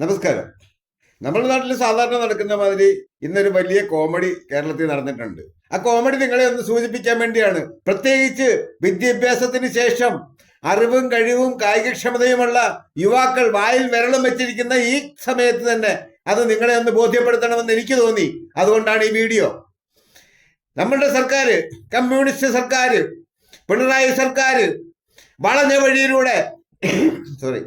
നമസ്കാരം. നമ്മുടെ നാട്ടിൽ സാധാരണ നടക്കുന്ന മാതിരി ഇന്നൊരു വലിയ കോമഡി കേരളത്തിൽ നടന്നിട്ടുണ്ട്. ആ കോമഡി നിങ്ങളെ ഒന്ന് സൂചിപ്പിക്കാൻ വേണ്ടിയാണ്. പ്രത്യേകിച്ച് വിദ്യാഭ്യാസത്തിന് ശേഷം അറിവും കഴിവും കായികക്ഷമതയുമുള്ള യുവാക്കൾ വായിൽ വിരളം വെച്ചിരിക്കുന്ന ഈ സമയത്ത് തന്നെ അത് നിങ്ങളെ ഒന്ന് ബോധ്യപ്പെടുത്തണമെന്ന് എനിക്ക് തോന്നി. അതുകൊണ്ടാണ് ഈ വീഡിയോ. നമ്മളുടെ സർക്കാർ കമ്മ്യൂണിസ്റ്റ് സർക്കാർ പിണറായി സർക്കാർ വളഞ്ഞ വഴിയിലൂടെ സോറി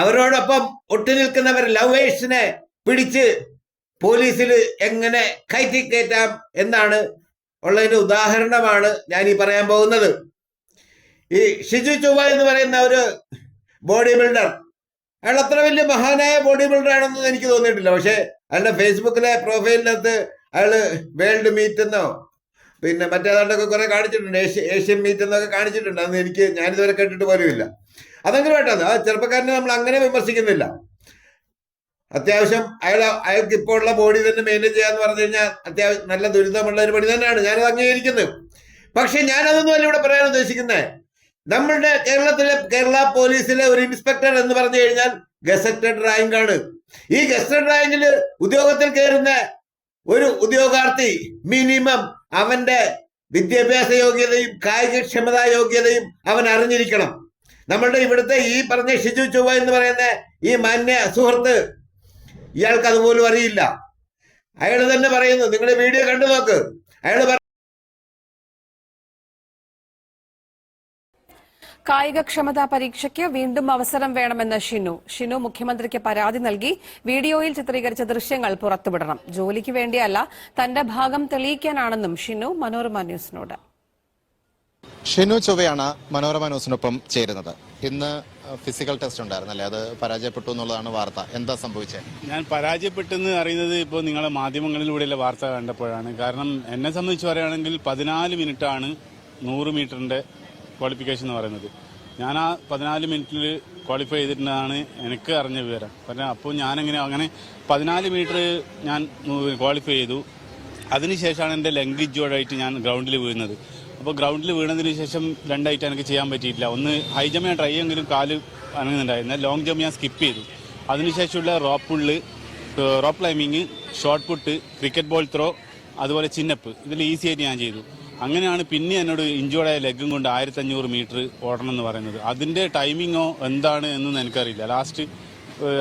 അവരോടൊപ്പം ഒട്ടുനിൽക്കുന്നവർ ലവേഴ്സിനെ പിടിച്ച് പോലീസിൽ എങ്ങനെ കയറ്റി കയറ്റാം എന്നാണ് ഉള്ളതിന്റെ ഉദാഹരണമാണ് ഞാൻ ഈ പറയാൻ പോകുന്നത്. ഈ ഷിജു ചൊവ്വ എന്ന് പറയുന്ന ഒരു ബോഡി ബിൽഡർ അയാൾ അത്ര വലിയ മഹാനായ ബോഡി ബിൽഡർ ആണെന്ന് എനിക്ക് തോന്നിയിട്ടില്ല. പക്ഷേ അയാളുടെ ഫേസ്ബുക്കിലെ പ്രൊഫൈലിനകത്ത് അയാൾ വേൾഡ് മീറ്റ് എന്നോ പിന്നെ മറ്റേതാണ്ടൊക്കെ കുറെ കാണിച്ചിട്ടുണ്ട്. ഏഷ്യ ഏഷ്യൻ മീറ്റ് എന്നൊക്കെ കാണിച്ചിട്ടുണ്ട്. അന്ന് എനിക്ക് ഞാനിതുവരെ കേട്ടിട്ട് പോലുമില്ല. അതെങ്കിലും വേണ്ടത് ആ ചെറുപ്പക്കാരനെ നമ്മൾ അങ്ങനെ വിമർശിക്കുന്നില്ല. അത്യാവശ്യം അയാൾ അയാൾക്ക് ഇപ്പോൾ ഉള്ള ബോഡി തന്നെ മെയിന്റെയിൻ ചെയ്യാന്ന് പറഞ്ഞു കഴിഞ്ഞാൽ അത്യാവശ്യം നല്ല ദുരിതമുള്ള ഒരു പണി തന്നെയാണ്. ഞാനത് അംഗീകരിക്കുന്നത് പക്ഷെ ഞാനതൊന്നും അല്ല ഇവിടെ പറയാൻ ഉദ്ദേശിക്കുന്നത് നമ്മളുടെ കേരളത്തിലെ കേരള പോലീസിലെ ഒരു ഇൻസ്പെക്ടർ എന്ന് പറഞ്ഞു കഴിഞ്ഞാൽ ഗസറ്റഡ് റാങ്ക് ആണ് ഈ ഗസറ്റഡ് റാങ്കിൽ ഉദ്യോഗത്തിൽ കയറുന്ന ഒരു ഉദ്യോഗാർത്ഥി മിനിമം അവന്റെ വിദ്യാഭ്യാസ യോഗ്യതയും കായികക്ഷമതാ യോഗ്യതയും അവൻ അറിഞ്ഞിരിക്കണം. നമ്മളുടെ ഇവിടുത്തെ ഈ പറഞ്ഞ ഷിജു ചൊവ്വ എന്ന് പറയുന്ന ഈ മാന്യ സുഹൃത്ത് ഇയാൾക്ക് അതുപോലും അറിയില്ല. അയാൾ തന്നെ പറയുന്നു നിങ്ങളുടെ വീഡിയോ കണ്ടു നോക്ക്. അയാൾ കായികക്ഷമതാ പരീക്ഷയ്ക്ക് വീണ്ടും അവസരം വേണമെന്ന് ഷിനു. ഷിനു മുഖ്യമന്ത്രിക്ക് പരാതി നൽകി വീഡിയോയിൽ ചിത്രീകരിച്ച ദൃശ്യങ്ങൾ പുറത്തുവിടണം. ജോലിക്ക് വേണ്ടിയല്ല തന്റെ ഭാഗം തെളിയിക്കാനാണെന്നും ഷിനു മനോരമ ന്യൂസിനോട്. ഷിനു ചൊവ്വയാണ് മനോരമ ന്യൂസിനൊപ്പം ചേരുന്നത്. ഇന്ന് ഫിസിക്കൽ ടെസ്റ്റ് ഉണ്ടായിരുന്നല്ലേ? അത് പരാജയപ്പെട്ടു എന്നുള്ളതാണ് വാർത്ത. എന്താ സംഭവിച്ചത് ഞാൻ പരാജയപ്പെട്ടെന്ന് അറിയുന്നത് ഇപ്പോൾ നിങ്ങളെ മാധ്യമങ്ങളിലൂടെയുള്ള വാർത്ത കണ്ടപ്പോഴാണ്. കാരണം എന്നെ സംബന്ധിച്ച് പറയുകയാണെങ്കിൽ പതിനാല് മിനിറ്റാണ് നൂറ് മീറ്ററിന്റെ ക്വാളിഫിക്കേഷൻ എന്ന് പറയുന്നത്. ഞാൻ ആ പതിനാല് മിനിറ്റിൽ ക്വാളിഫൈ ചെയ്തിട്ടുണ്ടെന്നാണ് എനിക്ക് അറിഞ്ഞ വിവരം. കാരണം അപ്പോൾ ഞാനെങ്ങനെ അങ്ങനെ പതിനാല് മീറ്റർ ഞാൻ ക്വാളിഫൈ ചെയ്തു. അതിനുശേഷമാണ് എന്റെ ലംഗേജോടായിട്ട് ഞാൻ ഗ്രൗണ്ടിൽ വീഴുന്നത്. അപ്പോൾ ഗ്രൗണ്ടിൽ വീണതിന് ശേഷം രണ്ടായിട്ട് എനിക്ക് ചെയ്യാൻ പറ്റിയിട്ടില്ല. ഒന്ന് ഹൈ ജമ്പ് ഞാൻ ട്രൈ ചെയ്യെങ്കിലും കാൽ അനങ്ങുന്നുണ്ടായിരുന്നു ലോങ് ജമ്പ് ഞാൻ സ്കിപ്പ് ചെയ്തു. അതിനുശേഷമുള്ള rope pull rope climbing shot put cricket ball throw അതുപോലെ ചിന്നപ്പ് ഇതിൽ ഈസി ആയിട്ട് ഞാൻ ചെയ്തു. അങ്ങനെയാണ് പിന്നെ എന്നോട് ഇഞ്ചോർഡായ ലെഗും കൊണ്ട് ആയിരത്തി അഞ്ഞൂറ് മീറ്റർ ഓടണം എന്ന് പറയുന്നത്. അതിന്റെ ടൈമിങ്ങോ എന്താണ് എന്നൊന്നും എനിക്കറിയില്ല. ലാസ്റ്റ്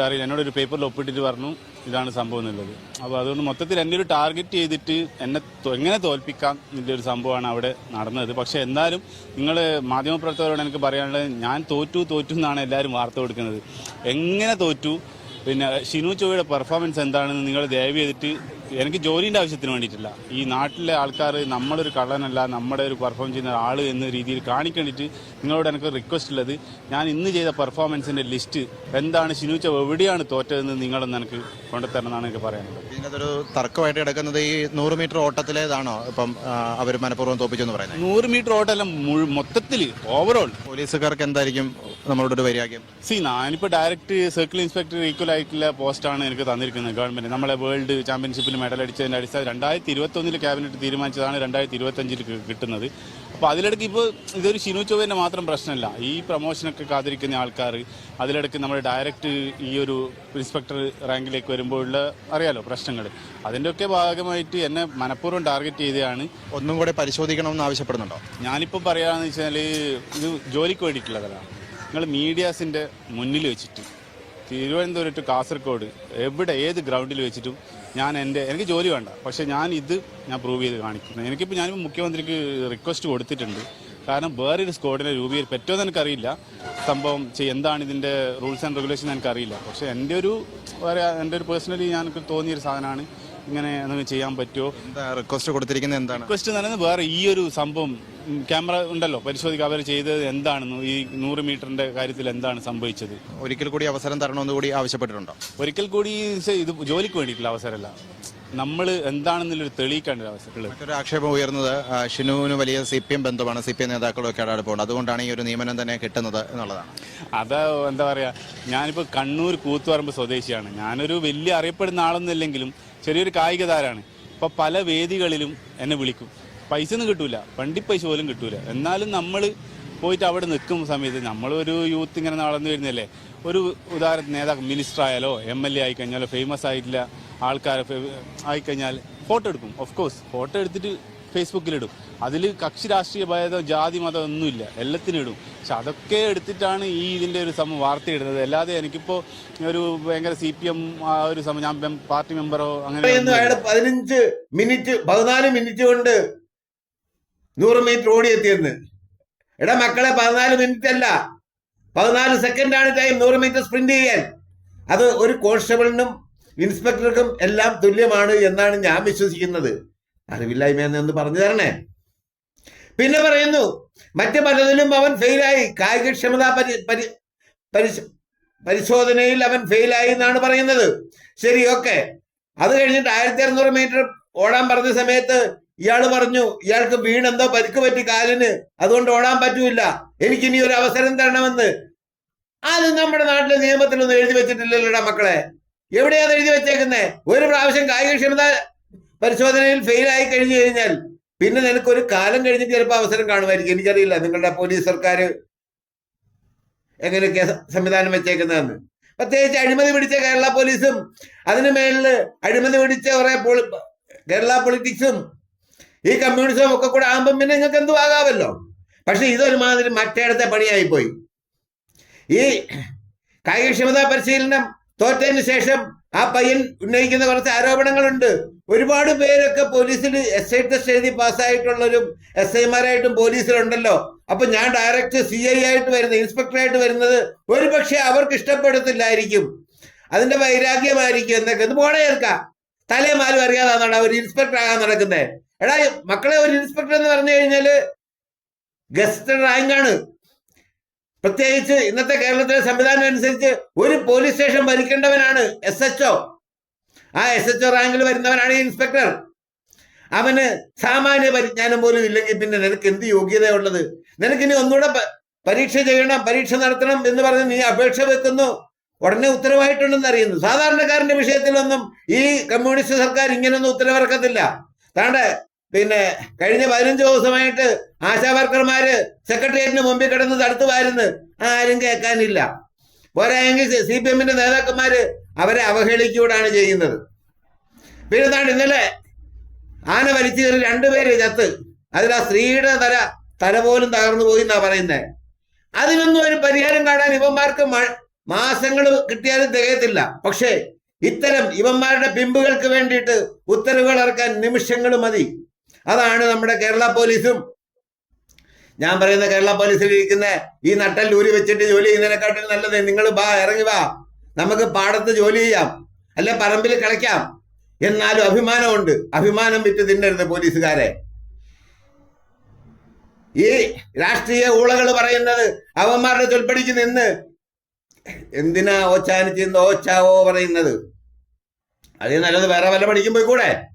അറിയില്ല. എന്നോട് ഒരു പേപ്പറിൽ ഒപ്പിട്ടിട്ട് പറഞ്ഞു ഇതാണ് സംഭവം എന്നുള്ളത്. അപ്പോൾ അതുകൊണ്ട് മൊത്തത്തിൽ എന്നെ ഒരു ടാർഗറ്റ് ചെയ്തിട്ട് എന്നെ എങ്ങനെ തോൽപ്പിക്കാം എന്നൊരു സംഭവമാണ് അവിടെ നടന്നത്. പക്ഷേ എന്നാലും നിങ്ങൾ മാധ്യമപ്രവർത്തകരോട് എനിക്ക് പറയാനുള്ളത് ഞാൻ തോറ്റു തോറ്റു എന്നാണ് എല്ലാവരും വാർത്ത കൊടുക്കുന്നത്. എങ്ങനെ തോറ്റു? പിന്നെ ഷിനു ചോയുടെ പെർഫോമൻസ് എന്താണെന്ന് നിങ്ങൾ ദയവ് ചെയ്തിട്ട് എനിക്ക് ജോലിന്റെ ആവശ്യത്തിന് വേണ്ടിയിട്ടില്ല. ഈ നാട്ടിലെ ആൾക്കാർ നമ്മളൊരു കള്ളനല്ല നമ്മുടെ ഒരു പെർഫോം ചെയ്യുന്ന ആൾ എന്ന രീതിയിൽ കാണിക്കേണ്ടിട്ട് നിങ്ങളോട് എനിക്ക് റിക്വസ്റ്റ് ഉള്ളത്. ഞാൻ ഇന്ന് ചെയ്ത പെർഫോമൻസിന്റെ ലിസ്റ്റ് എന്താണ് ശിനുച്ച എവിടെയാണ് തോറ്റതെന്ന് നിങ്ങളൊന്ന് എനിക്ക് കൊണ്ടുത്തരണമെന്നാണ് എനിക്ക് പറയാനുള്ളത്. ഇതിനകത്തൊരു തർക്കമായിട്ട് കിടക്കുന്നത് ഈ നൂറ് മീറ്റർ ഓട്ടത്തിലേതാണോ? ഇപ്പം അവർ മനഃപൂർവം തോപ്പിച്ചെന്ന് പറയുന്നത്. നൂറ് മീറ്റർ ഓട്ടമെല്ലാം മൊത്തത്തിൽ ഓവറോൾ പോലീസുകാർക്ക് എന്തായിരിക്കും നമ്മളോട് ഒരു വൈരാഗ്യം? സി ഞാനിപ്പോൾ ഡയറക്റ്റ് സർക്കിൾ ഇൻസ്പെക്ടർ ഈക്വൽ ആയിട്ടുള്ള പോസ്റ്റാണ് എനിക്ക് തന്നിരിക്കുന്നത് ഗവൺമെന്റ് നമ്മളെ വേൾഡ് ചാമ്പ്യൻഷിപ്പിൽ മെഡൽ അടിച്ചതിന്റെ അടിസ്ഥാനം രണ്ടായിരത്തി ഇരുപത്തി ഒന്നിൽ ക്യാബിനറ്റ് തീരുമാനിച്ചതാണ് രണ്ടായിരത്തി ഇരുപത്തി അഞ്ചിൽ കിട്ടുന്നത്. അപ്പോൾ അതിലിടയ്ക്ക് ഇപ്പോൾ ഇതൊരു ഷിനു ചൊവ്വേന്റെ മാത്രം പ്രശ്നമല്ല. ഈ പ്രൊമോഷനൊക്കെ കാത്തിരിക്കുന്ന ആൾക്കാർ അതിലിടയ്ക്ക് നമ്മൾ ഡയറക്റ്റ് ഈ ഒരു ഇൻസ്പെക്ടർ റാങ്കിലേക്ക് വരുമ്പോഴുള്ള അറിയാലോ പ്രശ്നങ്ങൾ അതിന്റെയൊക്കെ ഭാഗമായിട്ട് എന്നെ മനഃപൂർവം ടാർഗറ്റ് ചെയ്തതാണ് ഒന്നും കൂടെ പരിശോധിക്കണമെന്ന് ആവശ്യപ്പെടുന്നുണ്ടോ? ഞാനിപ്പോൾ പറയുകയാണെന്ന് വെച്ചാൽ ഇത് ജോലിക്ക് വേണ്ടിയിട്ടുള്ളതല്ല. നിങ്ങൾ മീഡിയാസിന്റെ മുന്നിൽ വെച്ചിട്ട് തിരുവനന്തപുരം ടു കാസർഗോഡ് എവിടെ ഏത് ഗ്രൗണ്ടിൽ വെച്ചിട്ടും ഞാൻ എന്റെ എനിക്ക് ജോലി വേണ്ട. പക്ഷേ ഞാൻ ഇത് ഞാൻ പ്രൂവ് ചെയ്ത് കാണിക്കുന്നു. എനിക്കിപ്പോൾ ഞാനിപ്പോൾ മുഖ്യമന്ത്രിക്ക് റിക്വസ്റ്റ് കൊടുത്തിട്ടുണ്ട്. കാരണം വേറൊരു സ്ക്വാഡിനെ രൂപീകരിച്ച് പറ്റുമെന്ന് എനിക്കറിയില്ല. സംഭവം എന്താണ് ഇതിന്റെ റൂൾസ് ആൻഡ് റെഗുലേഷൻ എനിക്കറിയില്ല. പക്ഷേ എന്റെ ഒരു എന്റെ ഒരു പേഴ്സണലി ഞാൻ തോന്നിയൊരു സാധനമാണ് ഇങ്ങനെ എന്തെങ്കിലും ചെയ്യാൻ പറ്റുമോ? എന്താ റിക്വസ്റ്റ് കൊടുത്തിരിക്കുന്നത് എന്താണ്? റിക്വസ്റ്റ് എന്ന് പറയുന്നത് വേറെ ഈ ഒരു സംഭവം ക്യാമറ ഉണ്ടല്ലോ പരിശോധിക്കുക അവർ ചെയ്തത് എന്താണെന്ന് ഈ നൂറ് മീറ്ററിന്റെ കാര്യത്തിൽ എന്താണ് സംഭവിച്ചത്? ഒരിക്കൽ കൂടി അവസരം തരണമെന്ന് കൂടി ആവശ്യപ്പെട്ടിട്ടുണ്ടോ? ഒരിക്കൽ കൂടി ഇത് ജോലിക്ക് വേണ്ടിയിട്ടുള്ള അവസരമല്ല. നമ്മൾ എന്താണെന്നുള്ളൊരു തെളിയിക്കേണ്ട അവസരമുള്ളത് മറ്റൊരു ആക്ഷേപം ഉയർന്നത് ഷിനുവിന് വലിയ സി പി എം ബന്ധമാണ് സി പി എം നേതാക്കളൊക്കെ അടുപ്പമുണ്ട് അതുകൊണ്ടാണ് ഈ ഒരു നിയമനം തന്നെ കിട്ടുന്നത് എന്നുള്ളതാണ്. അത് എന്താ പറയുക ഞാനിപ്പോൾ കണ്ണൂർ കൂത്തുപറമ്പ് സ്വദേശിയാണ്. ഞാനൊരു വലിയ അറിയപ്പെടുന്ന ആളൊന്നുമില്ലെങ്കിലും ചെറിയൊരു കായിക താരമാണ് ഇപ്പൊ പല വേദികളിലും എന്നെ വിളിക്കും. പൈസ ഒന്നും കിട്ടൂല. വണ്ടി പൈസ പോലും കിട്ടൂല. എന്നാലും നമ്മൾ പോയിട്ട് അവിടെ നിൽക്കുന്ന സമയത്ത് നമ്മളൊരു യൂത്ത് ഇങ്ങനെ നടന്നു വരുന്നല്ലേ ഒരു ഉദാഹരണത്തിന് നേതാക്കൾ മിനിസ്റ്റർ ആയാലോ എം എൽ എ ആയിക്കഴിഞ്ഞാലോ ഫേമസ് ആയിട്ടില്ല ആൾക്കാരെ ആയിക്കഴിഞ്ഞാൽ ഫോട്ടോ എടുക്കും. ഓഫ് കോഴ്സ് ഫോട്ടോ എടുത്തിട്ട് ഫേസ്ബുക്കിലിടും. അതിൽ കക്ഷി രാഷ്ട്രീയ ഭേദം ജാതി മതം ഒന്നുമില്ല. എല്ലാത്തിനും ഇടും. പക്ഷെ അതൊക്കെ എടുത്തിട്ടാണ് ഈ ഇതിന്റെ ഒരു സമയം വാർത്തയിടുന്നത്. അല്ലാതെ എനിക്കിപ്പോൾ ഒരു ഭയങ്കര സി പി എം ആ ഒരു സമയം ഞാൻ പാർട്ടി മെമ്പറോ അങ്ങനെ. അയാൾ പതിനഞ്ച് മിനിറ്റ് പതിനാല് മിനിറ്റ് കൊണ്ട് നൂറ് മീറ്റർ ഓടി ഓടിയെത്തിയെന്ന് എടാ മക്കളെ പതിനാല് മിനിറ്റ് അല്ല. പതിനാല് സെക്കൻഡ് ആണ് ടൈം നൂറ് മീറ്റർ സ്പ്രിന്റ് ചെയ്യാൻ. അത് ഒരു കോൺസ്റ്റബിളിനും ഇൻസ്പെക്ടർക്കും എല്ലാം തുല്യമാണ് എന്നാണ് ഞാൻ വിശ്വസിക്കുന്നത്. അറിവില്ലായ്മ എന്ന് പറഞ്ഞു തരണേ. പിന്നെ പറയുന്നു മറ്റു പലതിലും അവൻ ഫെയിലായി കായികക്ഷമതാ പരി പരി പരിശ- പരിശോധനയിൽ അവൻ ഫെയിലായി എന്നാണ് പറയുന്നത്. ശരി ഓക്കെ അത് കഴിഞ്ഞിട്ട് ആയിരത്തി അറുന്നൂറ് മീറ്റർ ഓടാൻ പറഞ്ഞ സമയത്ത് ഇയാൾ പറഞ്ഞു ഇയാൾക്ക് വീണെന്തോ പരിക്ക് പറ്റി കാലിന്. അതുകൊണ്ട് ഓടാൻ പറ്റൂല എനിക്കിനി ഒരു അവസരം തരണമെന്ന്. അത് നമ്മുടെ നാട്ടിലെ നിയമത്തിലൊന്നും എഴുതി വെച്ചിട്ടില്ലല്ലോടാ മക്കളെ. എവിടെയാണ് എഴുതി വെച്ചേക്കുന്നേ? ഒരു പ്രാവശ്യം കായികക്ഷമത പരിശോധനയിൽ ഫെയിലായി കഴിഞ്ഞു കഴിഞ്ഞാൽ പിന്നെ നിനക്ക് ഒരു കാലം കഴിഞ്ഞിട്ട് ചിലപ്പോൾ അവസരം കാണുമായിരിക്കും. എനിക്കറിയില്ല നിങ്ങളുടെ പോലീസ് സർക്കാർ എങ്ങനെയൊക്കെ സംവിധാനം വെച്ചേക്കുന്നതെന്ന്. പ്രത്യേകിച്ച് അഴിമതി പിടിച്ച കേരള പോലീസും അതിന് മേളിൽ അഴിമതി പിടിച്ച കുറെ കേരള പൊളിറ്റിക്സും ഈ കമ്മ്യൂണിസവും ഒക്കെ കൂടെ ആകുമ്പം പിന്നെ നിങ്ങൾക്ക് എന്തും ആകാമല്ലോ. പക്ഷെ ഇതൊരുമാതിരി മറ്റേടത്തെ പണിയായി പോയി ഈ കായികക്ഷമതാ പരിശീലനം തോറ്റതിന് ശേഷം ആ പയ്യൻ ഉന്നയിക്കുന്ന കുറച്ച് ആരോപണങ്ങളുണ്ട്. ഒരുപാട് പേരൊക്കെ പോലീസിൽ എസ് ഐ ടെസ്റ്റ് എഴുതി പാസ്സായിട്ടുള്ളവരും എസ് ഐമാരായിട്ടും പോലീസിലുണ്ടല്ലോ. അപ്പൊ ഞാൻ ഡയറക്റ്റ് സി ഐ ആയിട്ട് വരുന്നത് ഇൻസ്പെക്ടറായിട്ട് വരുന്നത് ഒരു പക്ഷെ അവർക്ക് ഇഷ്ടപ്പെടത്തില്ലായിരിക്കും. അതിന്റെ വൈരാഗ്യമായിരിക്കും എന്നൊക്കെ. ഇത് പോണേ ചേർക്കാം തലേമാലും അറിയാതാണ് ഒരു ഇൻസ്പെക്ടർ ആകാൻ നടക്കുന്നത് എടാ മക്കളെ ഒരു ഇൻസ്പെക്ടർ എന്ന് പറഞ്ഞു കഴിഞ്ഞാൽ ഗസ്റ്റ് റാങ്കാണ് പ്രത്യേകിച്ച് ഇന്നത്തെ കേരളത്തിലെ സംവിധാനം അനുസരിച്ച് ഒരു പോലീസ് സ്റ്റേഷൻ ഭരിക്കേണ്ടവനാണ് എസ് എച്ച് ഒ ആ എസ് എച്ച് ഒ റാങ്കിൽ വരുന്നവനാണ് ഈ ഇൻസ്പെക്ടർ അവന് സാമാന്യ പരിജ്ഞാനം പോലും ഇല്ലെങ്കിൽ പിന്നെ നിനക്ക് എന്ത് യോഗ്യതയുള്ളത്? നിനക്കിനി ഒന്നുകൂടെ പരീക്ഷ ചെയ്യണം പരീക്ഷ നടത്തണം എന്ന് പറഞ്ഞ് നീ അപേക്ഷ വെക്കുന്നു. ഉടനെ ഉത്തരവായിട്ടുണ്ടെന്ന് അറിയുന്നു. സാധാരണക്കാരന്റെ വിഷയത്തിലൊന്നും ഈ കമ്മ്യൂണിസ്റ്റ് സർക്കാർ ഇങ്ങനെയൊന്നും ഉത്തരവിറക്കത്തില്ല. താണ്ടെ പിന്നെ കഴിഞ്ഞ പതിനഞ്ച് ദിവസമായിട്ട് ആശാ വർക്കർമാര് സെക്രട്ടേറിയറ്റിന് മുമ്പിൽ കിടന്ന് തടുത്തു വാരുന്ന് ആരും കേൾക്കാനില്ല. പോരായെങ്കിൽ സി പി എമ്മിന്റെ നേതാക്കന്മാര് അവരെ അവഹേളിക്കൂടാണ് ചെയ്യുന്നത്. പിന്നെ ഇന്നലെ ആന വലിച്ചു കയറി രണ്ടുപേര് ചത്ത്. അതിൽ ആ സ്ത്രീയുടെ തല തല പോലും തകർന്നു പോയി എന്നാ പറയുന്നത് അതിനൊന്നും ഒരു പരിഹാരം കാണാൻ ഇവന്മാർക്ക് മാസങ്ങൾ കിട്ടിയാലും തികയത്തില്ല. പക്ഷേ ഇത്തരം ഇവന്മാരുടെ പിമ്പുകൾക്ക് വേണ്ടിയിട്ട് ഉത്തരവുകൾ ഇറക്കാൻ നിമിഷങ്ങൾ മതി. അതാണ് നമ്മുടെ കേരള പോലീസും. ഞാൻ പറയുന്ന കേരള പോലീസിൽ ഇരിക്കുന്ന ഈ നട്ടൽ ഊരി വെച്ചിട്ട് ജോലി ചെയ്യുന്നതിനെക്കാട്ടിൽ നല്ലത് നിങ്ങൾ വാ ഇറങ്ങി വാ. നമുക്ക് പാടത്ത് ജോലി ചെയ്യാം. അല്ലെ പറമ്പിൽ കളിക്കാം. എന്നാലും അഭിമാനമുണ്ട്. അഭിമാനം വിറ്റ് തിന്നരുത് പോലീസുകാരെ. ഈ രാഷ്ട്രീയ ഊളകൾ പറയുന്നത് അവന്മാരുടെ ചൊൽപ്പടിക്ക് നിന്ന്. എന്തിനാ ഓച്ചാനിച്ച് ഓച്ചാവോ പറയുന്നത്? അതേ നല്ലത് വേറെ വല്ല പണിക്കും പോയി കൂടെ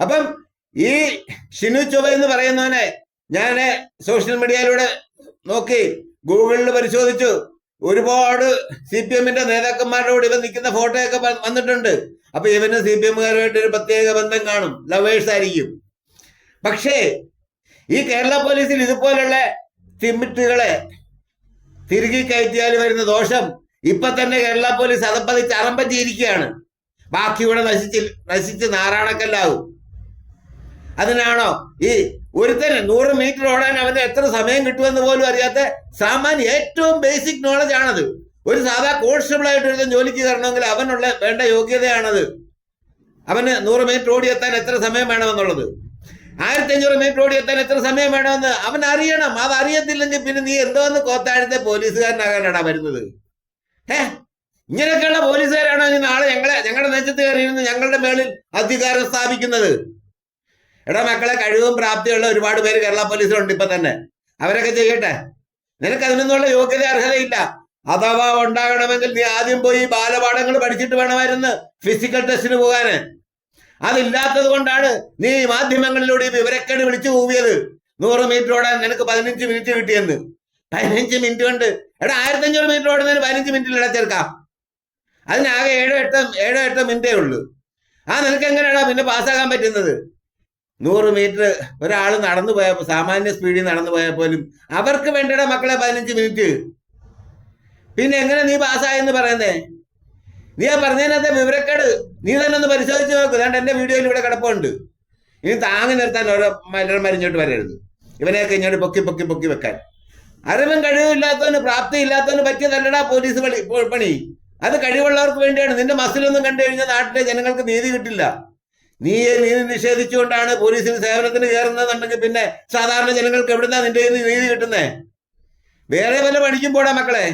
അപ്പം ഈ ഷിനു ചൊവ എന്ന് പറയുന്നവനെ ഞാൻ സോഷ്യൽ മീഡിയയിലൂടെ നോക്കി ഗൂഗിളിൽ പരിശോധിച്ചു. ഒരുപാട് സി പി എമ്മിന്റെ നേതാക്കന്മാരുടെ കൂടെ ഇവൻ നിൽക്കുന്ന ഫോട്ടോയൊക്കെ വന്നിട്ടുണ്ട്. അപ്പൊ ഇവന് സി പി എമ്മുകാരുമായിട്ട് ഒരു പ്രത്യേക ബന്ധം കാണും. ലവേഴ്സ് ആയിരിക്കും. പക്ഷേ ഈ കേരള പോലീസിൽ ഇതുപോലുള്ള തിമിറ്റുകളെ തിരികെ കയറ്റിയാൽ വരുന്ന ദോഷം ഇപ്പൊ തന്നെ കേരള പോലീസ് അതപ്പതിച്ച് അറമ്പറ്റിയിരിക്കുകയാണ് ബാക്കിയുടെ നശിച്ച് നശിച്ച് നാറാണക്കല്ലാവും. അതിനാണോ? ഈ ഒരുത്തൻ നൂറ് മീറ്റർ ഓടാൻ അവന് എത്ര സമയം കിട്ടുമെന്ന് പോലും അറിയാത്ത സാമാന്യ ഏറ്റവും ബേസിക് നോളജ് ആണത്. ഒരു സാധാ കോൺസ്റ്റബിൾ ആയിട്ട് ഒരുത്തൻ ജോലിക്ക് കയറണമെങ്കിൽ അവനുള്ള വേണ്ട യോഗ്യതയാണത്. അവന് നൂറ് മീറ്റർ ഓടിയെത്താൻ എത്ര സമയം വേണമെന്നുള്ളത്. ആയിരത്തി അഞ്ഞൂറ് മീറ്റർ ഓടിയെത്താൻ എത്ര സമയം വേണമെന്ന് അവൻ അറിയണം. അത് അറിയത്തില്ലെങ്കിൽ പിന്നെ നീ എന്തോന്ന് കോത്താഴത്തെ പോലീസുകാരനാകാനാണ് വരുന്നത്? ഏ ഇങ്ങനെയൊക്കെയുള്ള പോലീസുകാരാണോ ഇനി നാളെ ഞങ്ങളെ ഞങ്ങളുടെ നെഞ്ചത്ത് കയറിയിരുന്ന് ഞങ്ങളുടെ മേളിൽ അധികാരം സ്ഥാപിക്കുന്നത്? എടാ മക്കളെ കഴിവും പ്രാപ്തിയുള്ള ഒരുപാട് പേര് കേരള പോലീസിലുണ്ട് ഇപ്പൊ തന്നെ. അവരൊക്കെ ചെയ്യട്ടെ? നിനക്ക് അതിനൊന്നുള്ള യോഗ്യത അർഹതയില്ല. അഥവാ ഉണ്ടാകണമെങ്കിൽ നീ ആദ്യം പോയി ബാലപാഠങ്ങൾ പഠിച്ചിട്ട് വേണമായിരുന്നു ഫിസിക്കൽ ടെസ്റ്റിന് പോകാന്. അതില്ലാത്തത് കൊണ്ടാണ് നീ മാധ്യമങ്ങളിലൂടെ വിവരക്കേട് വിളിച്ചു കൂവിയത് നൂറ് മീറ്റർ ഓടാൻ നിനക്ക് പതിനഞ്ച് മിനിറ്റ് കിട്ടിയെന്ന്. പതിനഞ്ച് മിനിറ്റ് കൊണ്ട്. എടാ ആയിരത്തി അഞ്ഞൂറ് മീറ്റർ ഓടുന്നതിന് പതിനഞ്ച് മിനിറ്റിൽ ഇടച്ചേർക്കാം അതിനാകെ ഏഴോ എട്ടോ ഏഴോ എട്ടോ മിനിറ്റേ ഉള്ളൂ. ആ നിനക്ക് എങ്ങനെയാടാ പിന്നെ പാസ്സാകാൻ പറ്റുന്നത്? നൂറ് മീറ്റർ ഒരാൾ നടന്നു പോയ സാമാന്യ സ്പീഡിൽ നടന്നു പോയാൽ പോലും അവർക്ക് വേണ്ടട മക്കളെ പതിനഞ്ച് മിനിറ്റ് പിന്നെ എങ്ങനെ നീ പാസ്സായെന്ന് പറയുന്നേ? നീ ആ പറഞ്ഞതിനകത്തെ വിവരക്കേട് നീ തന്നെ ഒന്ന് പരിശോധിച്ച് നോക്ക്. അതുകൊണ്ട് എന്റെ വീഡിയോയിൽ ഇവിടെ കിടപ്പുണ്ട്. ഇനി താങ്ങി നിർത്താൻ ഓരോ മലർമാർ മരിഞ്ഞോട്ട് വരരുത്. ഇവനെയൊക്കെ ഇങ്ങോട്ട് പൊക്കി പൊക്കി പൊക്കി വെക്കാൻ. അറിവും കഴിവില്ലാത്തവന് പ്രാപ്തി ഇല്ലാത്തവന് പറ്റിയതല്ലടാ പോലീസ് പണി പണി. അത് കഴിവുള്ളവർക്ക് വേണ്ടിയാണ്. നിന്റെ മസിലൊന്നും കണ്ടു കഴിഞ്ഞാൽ നാട്ടിലെ ജനങ്ങൾക്ക് നീതി കിട്ടില്ല. നീ നീതി നിഷേധിച്ചുകൊണ്ടാണ് പോലീസിന് സേവനത്തിന് കയറുന്നതെന്നുണ്ടെങ്കിൽ പിന്നെ സാധാരണ ജനങ്ങൾക്ക് എവിടുന്നാ നിന്റെ നീതി കിട്ടുന്നേ? വേറെ വല്ല പണിക്കും മക്കളെ.